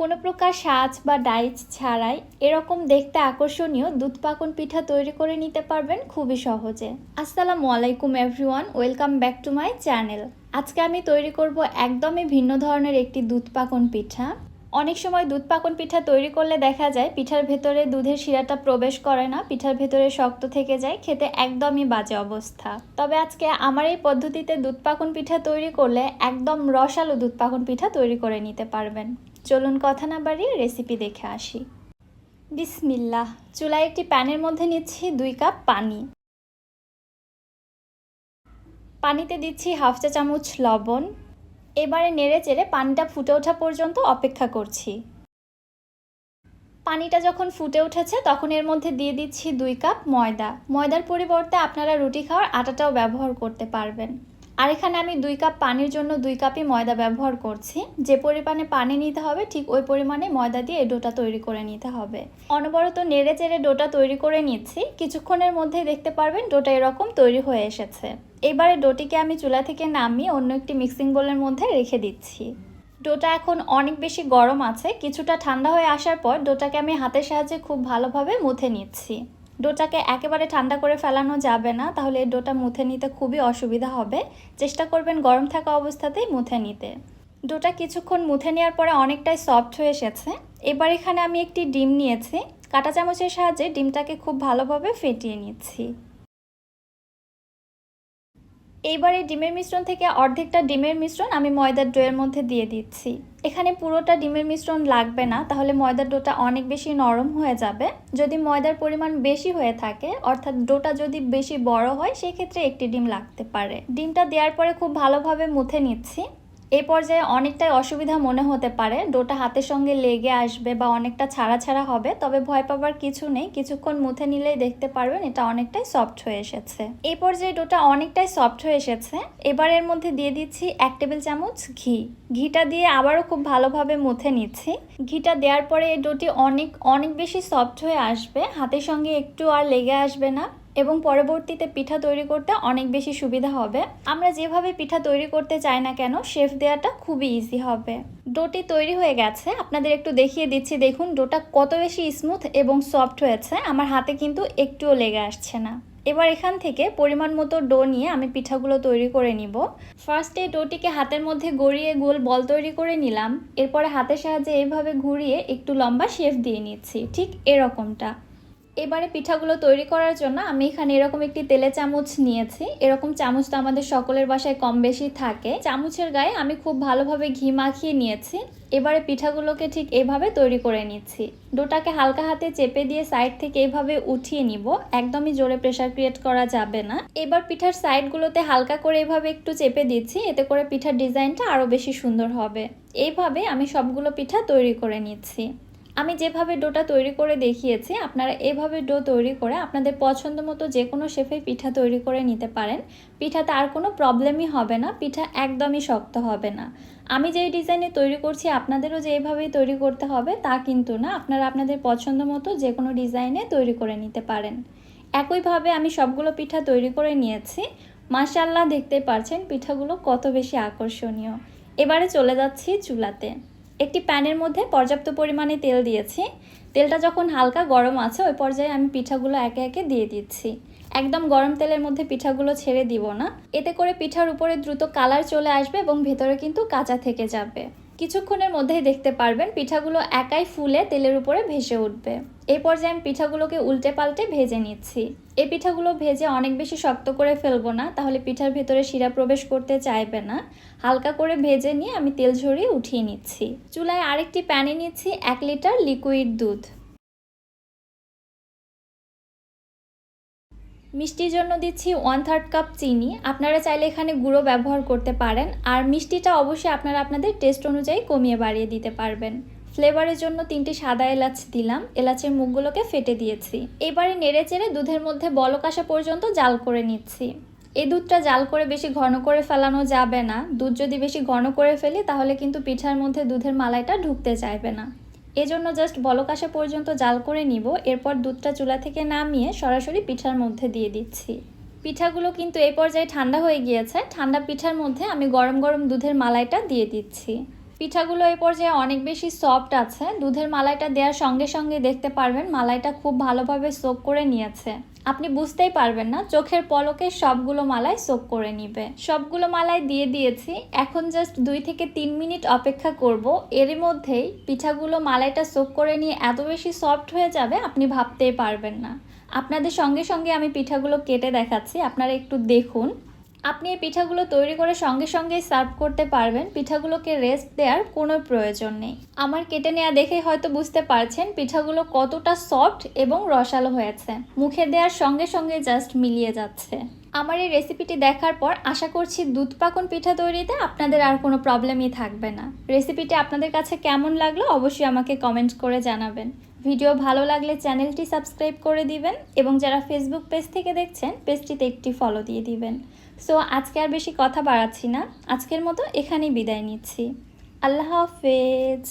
কোনো প্রকার সাজ বা ডাইচ ছাড়াই এরকম দেখতে আকর্ষণীয় দুধ পাকন পিঠা তৈরি করে নিতে পারবেন খুবই সহজে। আসসালামু আলাইকুম everyone welcome back to my channel আজকে আমি তৈরি করব একদমই ভিন্ন ধরনের একটি দুধ পাকন পিঠা। অনেক সময় দুধ পাকন পিঠা তৈরি করলে দেখা যায় পিঠার ভেতরে দুধের শিরাটা প্রবেশ করে না, পিঠার ভেতরে শক্ত থেকে যায়, খেতে একদমই বাজে অবস্থা। তবে আজকে আমার এই পদ্ধতিতে দুধ পাকন পিঠা তৈরি করলে একদম রসালো দুধ পাকন পিঠা তৈরি করে নিতে পারবেন। চলুন কথা না বাড়িয়ে রেসিপি দেখে আসি। বিসমিল্লাহ, চুলায় একটি প্যানের মধ্যে নিচ্ছি দুই কাপ পানি। পানিতে দিচ্ছি হাফ চা চামচ লবণ। এবারে নেড়ে চেড়ে পানিটা ফুটে ওঠা পর্যন্ত অপেক্ষা করছি। পানিটা যখন ফুটে উঠেছে, তখন এর মধ্যে দিয়ে দিচ্ছি দুই কাপ ময়দা। ময়দার পরিবর্তে আপনারা রুটি খাওয়ার আটাটাও ব্যবহার করতে পারবেন। আর এখানে আমি দুই কাপ পানির জন্য দুই কাপই ময়দা ব্যবহার করছি। যে পরিমাণে পানি নিতে হবে, ঠিক ওই পরিমাণে ময়দা দিয়ে এই ডোটা তৈরি করে নিতে হবে। অনবরত নেড়ে চেড়ে ডোটা তৈরি করে নিচ্ছি। কিছুক্ষণের মধ্যেই দেখতে পারবেন ডোটা এরকম তৈরি হয়ে এসেছে। এবারে ডোটিকে আমি চুলা থেকে নামিয়ে অন্য একটি মিক্সিং বোলের মধ্যে রেখে দিচ্ছি। ডোটা এখন অনেক বেশি গরম আছে। কিছুটা ঠান্ডা হয়ে আসার পর ডোটাকে আমি হাতের সাহায্যে খুব ভালোভাবে মুথে নিচ্ছি। ডোটাকে একেবারে ঠান্ডা করে ফেলানো যাবে না, তাহলে এই ডোটা মুথে নিতে খুবই অসুবিধা হবে। চেষ্টা করবেন গরম থাকা অবস্থাতেই মুথে নিতে। ডোটা কিছুক্ষণ মুথে নেওয়ার পরে অনেকটাই সফট হয়ে এসেছে। এবার এখানে আমি একটি ডিম নিয়েছি। কাটা চামচের সাহায্যে ডিমটাকে খুব ভালোভাবে ফেটিয়ে নিচ্ছি। এইবার এই ডিমের মিশ্রণ থেকে অর্ধেকটা ডিমের মিশ্রণ আমি ময়দার ডোয়ের মধ্যে দিয়ে দিচ্ছি। এখানে পুরোটা ডিমের মিশ্রণ লাগবে না, তাহলে ময়দার ডোটা অনেক বেশি নরম হয়ে যাবে। যদি ময়দার পরিমাণ বেশি হয়ে থাকে, অর্থাৎ ডোটা যদি বেশি বড় হয়, সেক্ষেত্রে একটি ডিম লাগতে পারে। ডিমটা দেওয়ার পরে খুব ভালোভাবে মুথে নিচ্ছি। এই পর্যায়ে অনেকটাই অসুবিধা মনে হতে পারে। ডোটা হাতের সঙ্গে লেগে আসবে বা অনেকটা ছাড়া ছাড়া হবে, তবে ভয় পাবার কিছু নেই। কিছুক্ষণ মুথে নিলেই দেখতে পারবেন এটা অনেকটাই সফট হয়ে এসেছে। এই পর্যায়ে ডোটা অনেকটাই সফট হয়ে এসেছে। এবার এর মধ্যে দিয়ে দিচ্ছি এক টেবিল চামচ ঘি। ঘিটা দিয়ে আবারও খুব ভালোভাবে মুথে নিচ্ছি। ঘিটা দেওয়ার পরে এই ডোটি অনেক অনেক বেশি সফট হয়ে আসবে। হাতের সঙ্গে একটু আর লেগে আসবে না। এবং পরবর্তীতে পিঠা তৈরি করতে অনেক বেশি সুবিধা হবে। আমরা যেভাবে পিঠা তৈরি করতে চাই না কেন, শেফ দেওয়াটা খুবই ইজি হবে। ডোটি তৈরি হয়ে গেছে। আপনাদের একটু দেখিয়ে দিচ্ছি। দেখুন, ডোটা কত বেশি স্মুথ এবং সফট হয়েছে। আমার হাতে কিন্তু একটুও লেগে আসছে না। এবার এখান থেকে পরিমাণ মতো ডো নিয়ে আমি পিঠাগুলো তৈরি করে নিব। ফার্স্টে ডোটিকে হাতের মধ্যে গড়িয়ে গোল বল তৈরি করে নিলাম। এরপরে হাতের সাহায্যে এইভাবে ঘুরিয়ে একটু লম্বা শেফ দিয়ে নিচ্ছি। ঠিক এরকমটা। এবারে পিঠাগুলো তৈরি করার জন্য আমি এখানে এরকম একটি তেলে চামচ নিয়েছি। এরকম চামচ তো আমাদের সকলের বাসায় কম বেশি থাকে। চামচের গায়ে আমি খুব ভালোভাবে ঘি মাখিয়ে নিয়েছি। এবারে পিঠাগুলোকে ঠিক এভাবে তৈরি করে নিচ্ছি। ডোটাকে হালকা হাতে চেপে দিয়ে সাইড থেকে এভাবে উঠিয়ে নিব। একদমই জোরে প্রেশার ক্রিয়েট করা যাবে না। এবার পিঠার সাইডগুলোতে হালকা করে এভাবে একটু চেপে দিচ্ছি। এতে করে পিঠার ডিজাইনটা আরও বেশি সুন্দর হবে। এইভাবে আমি সবগুলো পিঠা তৈরি করে নিচ্ছি। আমি যেভাবে ডোটা তৈরি করে দেখিয়েছি, আপনারা এভাবে ডো তৈরি করে আপনাদের পছন্দ মতো যে কোনো শেফে পিঠা তৈরি করে নিতে পারেন। পিঠাতে আর কোনো প্রবলেমই হবে না, পিঠা একদমই শক্ত হবে না। আমি যেই ডিজাইনে তৈরি করছি, আপনাদেরও যে এভাবেই তৈরি করতে হবে, তা কিন্তু না, আপনারা আপনাদের পছন্দ মতো যে কোনো ডিজাইনে তৈরি করে নিতে পারেন। একইভাবে আমি সবগুলো পিঠা তৈরি করে নিয়েছি। মাশাল্লাহ দেখতে পারছেন পিঠাগুলো কত বেশি আকর্ষণীয়। এবারে চলে যাচ্ছি চুলাতে। একটি প্যানের মধ্যে পর্যাপ্ত পরিমাণে তেল দিয়েছি। তেলটা যখন হালকা গরম আছে, ওই পর্যায়ে আমি পিঠাগুলো একে একে দিয়ে দিচ্ছি। একদম গরম তেলের মধ্যে পিঠাগুলো ছেড়ে দিব না। এতে করে পিঠার উপরে দ্রুত কালার চলে আসবে এবং ভেতরে কিন্তু কাঁচা থেকে যাবে। কিছুক্ষণের মধ্যেই দেখতে পারবেন পিঠাগুলো একাই ফুলে তেলের উপরে ভেসে উঠবে। এই পর্যায়ে আমি পিঠাগুলোকে উল্টে পাল্টে ভেজে নিচ্ছি। এই পিঠাগুলো ভেজে অনেক বেশি শক্ত করে ফেলব না, তাহলে পিঠার ভেতরে শিরা প্রবেশ করতে চাইবে না। হালকা করে ভেজে নিয়ে আমি তেল ঝরিয়ে উঠিয়ে নিচ্ছি। চুলায় আরেকটি প্যানে নিচ্ছি এক লিটার লিকুইড দুধ। মিষ্টির জন্য দিচ্ছি ওয়ান থার্ড কাপ চিনি। আপনারা চাইলে এখানে গুঁড়ো ব্যবহার করতে পারেন। আর মিষ্টিটা অবশ্যই আপনারা আপনাদের টেস্ট অনুযায়ী কমিয়ে বাড়িয়ে দিতে পারবেন। ফ্লেভারের জন্য তিনটি সাদা এলাচ দিলাম। এলাচের মুখগুলোকে ফেটে দিয়েছি। এবারে নেড়ে চেড়ে দুধের মধ্যে বলক আসা পর্যন্ত জাল করে নিচ্ছি। এই দুধটা জাল করে বেশি ঘন করে ফেলানো যাবে না। দুধ যদি বেশি ঘন করে ফেলি, তাহলে কিন্তু পিঠার মধ্যে দুধের মালাইটা ঢুকতে চাইবে না। এজন্য জাস্ট বলক আসা পর্যন্ত জাল করে নিব, এরপর দুধটা চুলা থেকে নামিয়ে সরাসরি পিঠার মধ্যে দিয়ে দিচ্ছি। পিঠাগুলো কিন্তু এই পর্যায়ে ঠান্ডা হয়ে গিয়েছে, ঠান্ডা পিঠার মধ্যে আমি গরম গরম দুধের মালাইটা দিয়ে দিচ্ছি। পিঠাগুলো এই পর্যায়ে অনেক বেশি সফট আছে, দুধের মালাইটা দেওয়ার সঙ্গে সঙ্গে দেখতে পারবেন মালাইটা খুব ভালোভাবে সোক করে নিয়েছে। আপনি বুঝতেই পারবেন না, চোখের পলকে সবগুলো মালাই সোক করে নিবে। সবগুলো মালাই দিয়ে দিয়েছি, এখন জাস্ট দুই থেকে তিন মিনিট অপেক্ষা করব। এর মধ্যেই পিঠাগুলো মালাইটা সোক করে নিয়ে এত বেশি সফট হয়ে যাবে, আপনি ভাবতেই পারবেন না। আপনাদের সঙ্গে সঙ্গে আমি পিঠাগুলো কেটে দেখাচ্ছি, আপনারা একটু দেখুন। আপনি এই পিঠাগুলো তৈরি করে সঙ্গে সঙ্গেই সার্ভ করতে পারবেন। পিঠাগুলোকে রেস্ট দেওয়ার কোনো প্রয়োজন নেই। আমার কেটে নেওয়া দেখে হয়তো বুঝতে পারছেন পিঠাগুলো কতটা সফট এবং রসালো হয়েছে। মুখে দেওয়ার সঙ্গে সঙ্গে জাস্ট মিলিয়ে যাচ্ছে। আমার এই রেসিপিটি দেখার পর আশা করছি দুধ পাকন পিঠা তৈরিতে আপনাদের আর কোনো প্রবলেমই থাকবে না। রেসিপিটি আপনাদের কাছে কেমন লাগল অবশ্যই আমাকে কমেন্ট করে জানাবেন। ভিডিও ভালো লাগলে চ্যানেলটি সাবস্ক্রাইব করে দিবেন এবং যারা ফেসবুক পেজ থেকে দেখছেন পেজটিতে একটি ফলো দিয়ে দিবেন। সো আজকে আর বেশি কথা বাড়াচ্ছি না। আজকের মতো এখানেই বিদায় নিচ্ছি। আল্লাহ হাফেজ।